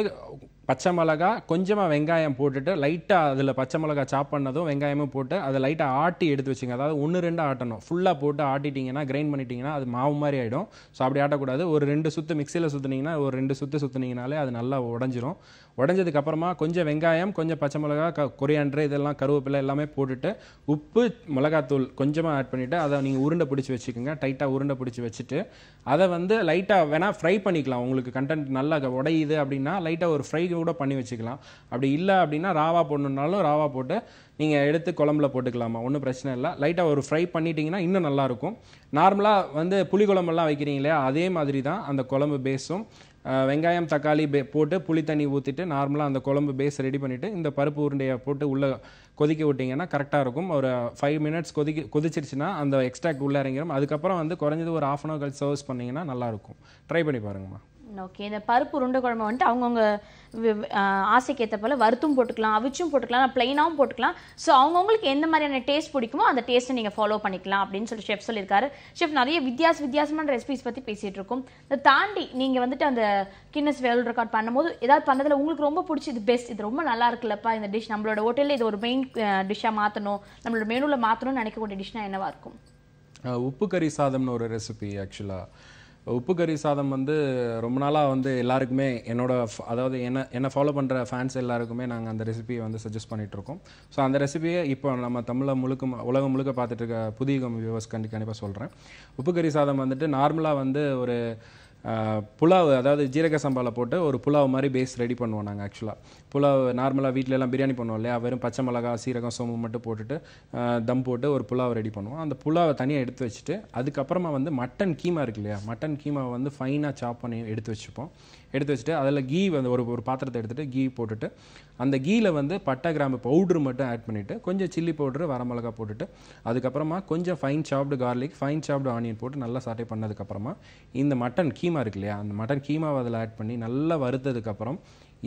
பச்சை மிளகா கொஞ்சமாக வெங்காயம் போட்டுட்டு லைட்டாக அதில் பச்சை மிளகா சாப் பண்ணதும் வெங்காயமும் போட்டு அதை லைட்டாக ஆட்டி எடுத்து வச்சுங்க. அதாவது ஒன்று ரெண்டு ஆட்டணும். ஃபுல்லாக போட்டு ஆட்டிட்டிங்கன்னா கிரைண்ட் பண்ணிட்டீங்கன்னா அது மாவு மாதிரி ஆகிடும் ஸோ அப்படி ஆட்டக்கூடாது. ஒரு ரெண்டு சுற்று மிக்சியில் சுற்றுனீங்கன்னா ஒரு ரெண்டு சுற்று சுற்றுனீங்கனாலே அது நல்லா உடஞ்சிரும். உடஞ்சதுக்கப்புறமா கொஞ்சம் வெங்காயம் கொஞ்சம் பச்சை மிளகா க கொரியாண்டர் இதெல்லாம் கருவேப்பிலை எல்லாமே போட்டுட்டு உப்பு மிளகாத்தூள் கொஞ்சமாக ஆட் பண்ணிவிட்டு அதை நீங்கள் உருண்டை பிடிச்சி வச்சுக்கோங்க. டைட்டாக உருண்டை பிடிச்சி வச்சுட்டு அதை வந்து லைட்டாக வேணால் ஃப்ரை பண்ணிக்கலாம். உங்களுக்கு கண்டென்ட் நல்லா உடையுது அப்படின்னா லைட்டாக ஒரு ஃப்ரை கூட பண்ணி வச்சுக்கலாம். அப்படி இல்லை அப்படின்னா ராவா போடணுன்னாலும் ராவா போட்டு நீங்கள் எடுத்து குழம்புல போட்டுக்கலாமா? ஒன்றும் பிரச்சனை இல்லை. லைட்டாக ஒரு ஃப்ரை பண்ணிட்டீங்கன்னா இன்னும் நல்லாயிருக்கும் நார்மலாக வந்து புளி குழம்பெல்லாம் வைக்கிறீங்களே அதே மாதிரி தான் அந்த குழம்பு பேஸும் வெங்காயம் தக்காளி பே போட்டு புளி தண்ணி ஊற்றிட்டு நார்மலாக அந்த குழம்பு பேஸ் ரெடி பண்ணிவிட்டு இந்த பருப்பு உருண்டையை போட்டு உள்ளே கொதிக்க விட்டிங்கன்னா கரெக்டாக இருக்கும். ஒரு ஃபைவ் மினிட்ஸ் கொதிக்க கொதிச்சிருச்சுன்னா அந்த எக்ஸ்ட்ராக்ட் உள்ளே இறங்கிடும் அதுக்கப்புறம் வந்து குறைஞ்சது ஒரு ஆஃப் அன் ஹவர் கழிச்சு சர்வ்ஸ் பண்ணிங்கன்னா நல்லாயிருக்கும் ட்ரை பண்ணி பாருங்கம்மா. ஓகே இந்த பருப்பு உருண்டை குழம்பு வந்துட்டு அவங்கவுங்க ஆசைக்கு ஏற்ற போல வறுத்தும் போட்டுக்கலாம் அவிச்சும் போட்டுக்கலாம் பிளைனாகவும் போட்டுக்கலாம். ஸோ அவங்கவுங்களுக்கு எந்த மாதிரியான டேஸ்ட் பிடிக்குமோ அந்த டேஸ்ட்டை நீங்கள் ஃபாலோ பண்ணிக்கலாம் அப்படின்னு சொல்லி ஷெஃப் சொல்லியிருக்காரு. ஷெஃப் நிறைய வித்தியாச வித்தியாசமான ரெசிபிஸ் பற்றி பேசிகிட்டு இருக்கோம். இதை தாண்டி நீங்கள் வந்துட்டு அந்த கின்னஸ் வேர்ல்டு ரெக்கார்ட் பண்ணும்போது ஏதாவது பண்ணதில் உங்களுக்கு ரொம்ப பிடிச்சி இது பெஸ்ட் இது ரொம்ப நல்லா இருக்குல்லப்பா இந்த டிஷ் நம்மளோட ஹோட்டலில் இது ஒரு மெயின் டிஷ்ஷாக மாற்றணும் நம்மளோட மெனுவில் மாற்றணும்னு நினைக்கக்கூடிய டிஷ்னா என்னவா இருக்கும்? உப்பு கறி சாதம்னு ஒரு ரெசிபி ஆக்சுவலாக உப்பு கறி சாதம் வந்து ரொம்ப நாளாக வந்து எல்லாருக்குமே என்னோட அதாவது என்ன என்னை ஃபாலோ பண்ணுற ஃபேன்ஸ் எல்லாருக்குமே நாங்கள் அந்த ரெசிபியை வந்து சஜஸ்ட் பண்ணிகிட்டு இருக்கோம். ஸோ அந்த ரெசிபியை இப்போ நம்ம தமிழில் முழுக்க உலகம் முழுக்க பார்த்துட்டு இருக்க புதிய வியூவர்ஸ் கண்டி கண்டிப்பாக சொல்கிறேன் உப்பு கறி சாதம் வந்துட்டு நார்மலாக வந்து ஒரு புலாவ் அதாவது ஜீரக சம்பாவில் போட்டு ஒரு புலாவ் மாதிரி பேஸ் ரெடி பண்ணுவோம் நாங்கள் ஆக்சுவலாக புலாவ் நார்மலாக வீட்ல எல்லாம் பிரியாணி பண்ணுவோம் இல்லையா? வெறும் பச்சை மிளகா சீரகம் சோம்பு மட்டும் போட்டுட்டு தம் போட்டு ஒரு புலாவ் ரெடி பண்ணுவோம். அந்த புலாவை தனியாக எடுத்து வச்சுட்டு அதுக்கப்புறமா வந்து மட்டன் கீமா இருக்கு இல்லையா? மட்டன் கீமாவை வந்து ஃபைனாக சாப் பண்ணி எடுத்து வச்சுப்போம். எடுத்து வச்சுட்டு அதில் கீ வந்து ஒரு ஒரு பாத்திரத்தை எடுத்துகிட்டு கீ போட்டுட்டு அந்த கீயில் வந்து பட்டை கிராம்பு பவுட்ரு மட்டும் ஆட் பண்ணிவிட்டு கொஞ்சம் சில்லி பவுட்ரு வரமிளகா போட்டுட்டு அதுக்கப்புறமா கொஞ்சம் ஃபைன் சாப்டு கார்லிக் ஃபைன் சாப்டு ஆனியன் போட்டு நல்லா சாட்டை பண்ணதுக்கப்புறமா இந்த மட்டன் கீமா இருக்கு இல்லையா அந்த மட்டன் கீமாவை அதில் ஆட் பண்ணி நல்லா வறுத்ததுக்கப்புறம்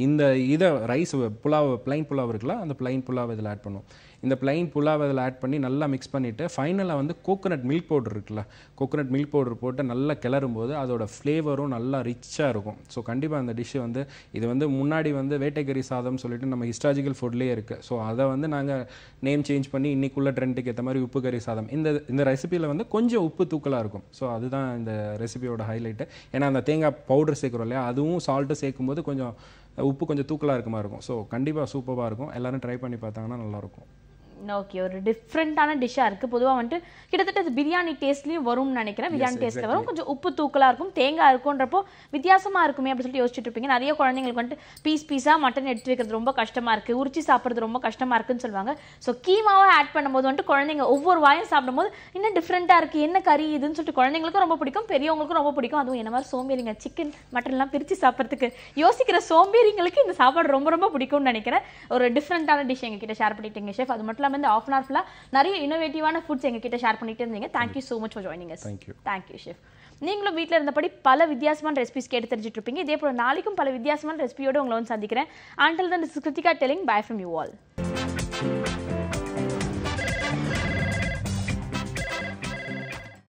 இந்த இதை ரைஸ் புலாவ் பிளைன் புலாவ் இருக்குல்ல அந்த பிளைன் புலாவ் இதில் ஆட் பண்ணுவோம். இந்த பிளைன் புலாவ் அதில் ஆட் பண்ணி நல்லா மிக்ஸ் பண்ணிவிட்டு ஃபைனலாக வந்து கோகோனட் மில்க் பவுடர் இருக்குல்ல கோகோனட் மில்க் பவுடர் போட்டு நல்லா கிளறும் போது அதோட ஃப்ளேவரும் நல்லா ரிச்சாக இருக்கும். ஸோ கண்டிப்பாக அந்த டிஷ்ஷு வந்து இது வந்து முன்னாடி வந்து வேட்டைக்கறி சாதம் சொல்லிட்டு நம்ம ஹிஸ்டாஜிக்கல் ஃபுட்லேயே இருக்குது ஸோ அதை வந்து நாங்கள் நேம் சேஞ்ச் பண்ணி இன்னைக்குள்ள ட்ரெண்டுக்கு ஏற்ற மாதிரி உப்பு கறி சாதம். இந்த இந்த ரெசிபியில் வந்து கொஞ்சம் உப்பு தூக்கலாக இருக்கும். ஸோ அதுதான் இந்த ரெசிபியோட ஹைலைட்டு ஏன்னா அந்த தேங்காய் பவுடர் சேர்க்குறோம் இல்லையா அதுவும் சால்ட்டு சேர்க்கும்போது கொஞ்சம் உப்பு கொஞ்சம் தூக்கலாக இருக்க மாதிரி இருக்கும். ஸோ கண்டிப்பாக சூப்பராக இருக்கும். எல்லோரும் ட்ரை பண்ணி பார்த்தாங்கன்னா நல்லாயிருக்கும் ஓகே ஒரு டிஃப்ரெண்ட்டான டிஷ்ஷாக இருக்குது பொதுவாக வந்துட்டு கிட்டத்தட்ட இது பிரியாணி டேஸ்ட்லேயும் வரும்னு நினைக்கிறேன். பிரியாணி டேஸ்ட்டில் வரும். கொஞ்சம் உப்பு தூக்கலாக இருக்கும். தேங்காய் இருக்குன்றப்போ வித்தியாசமாக இருக்குமே அப்படின்னு சொல்லிட்டு யோசிச்சுட்டு இருப்பீங்க. நிறைய குழந்தைங்களுக்கு வந்துட்டு பீஸ் பீஸாக மட்டன் எடுத்து வைக்கிறது ரொம்ப கஷ்டமாக இருக்குது உரிச்சு சாப்பிட்றது ரொம்ப கஷ்டமாக இருக்குன்னு சொல்லுவாங்க. ஸோ கீமாவை ஆட் பண்ணும்போது வந்துட்டு குழந்தைங்க ஒவ்வொரு வாயும் சாப்பிடும்போது இன்னும் டிஃப்ரெண்ட்டாக இருக்குது என்ன கறி இதுன்னு சொல்லிட்டு குழந்தைங்களுக்கும் ரொம்ப பிடிக்கும். பெரியவங்களுக்கும் ரொம்ப பிடிக்கும். அதுவும் என்ன மாதிரி சோம்பேறிங்க சிக்கன் மட்டன்லாம் பிரித்து சாப்பிட்றதுக்கு யோசிக்கிற சோம்பேறிங்களுக்கு இந்த சாப்பாடு ரொம்ப ரொம்ப பிடிக்கும்னு நினைக்கிறேன். ஒரு டிஃப்ரெண்ட்டான டிஷ் எங்ககிட்ட ஷேர் பண்ணிட்டீங்க ஷெஃப் அது மட்டும் இல்லாம ப்ரோக்ராம் வந்து ஆஃப் அன் ஹவர் ஃபுல்லாக நிறைய இன்னோவேட்டிவான ஃபுட்ஸ் எங்ககிட்ட ஷேர் பண்ணிட்டு இருந்தீங்க. Thank you so much for joining us you. Thank you chef நீங்களும் வீட்டில் இருந்தபடி பல வித்தியாசமான ரெசிபிஸ் கேட்டு தெரிஞ்சுட்டு இருப்பீங்க இதே போல நாளைக்கும் பல வித்தியாசமான ரெசிபியோட உங்களை வந்து சந்திக்கிறேன். ஆண்டல் தன் Kiruthika telling bye from you all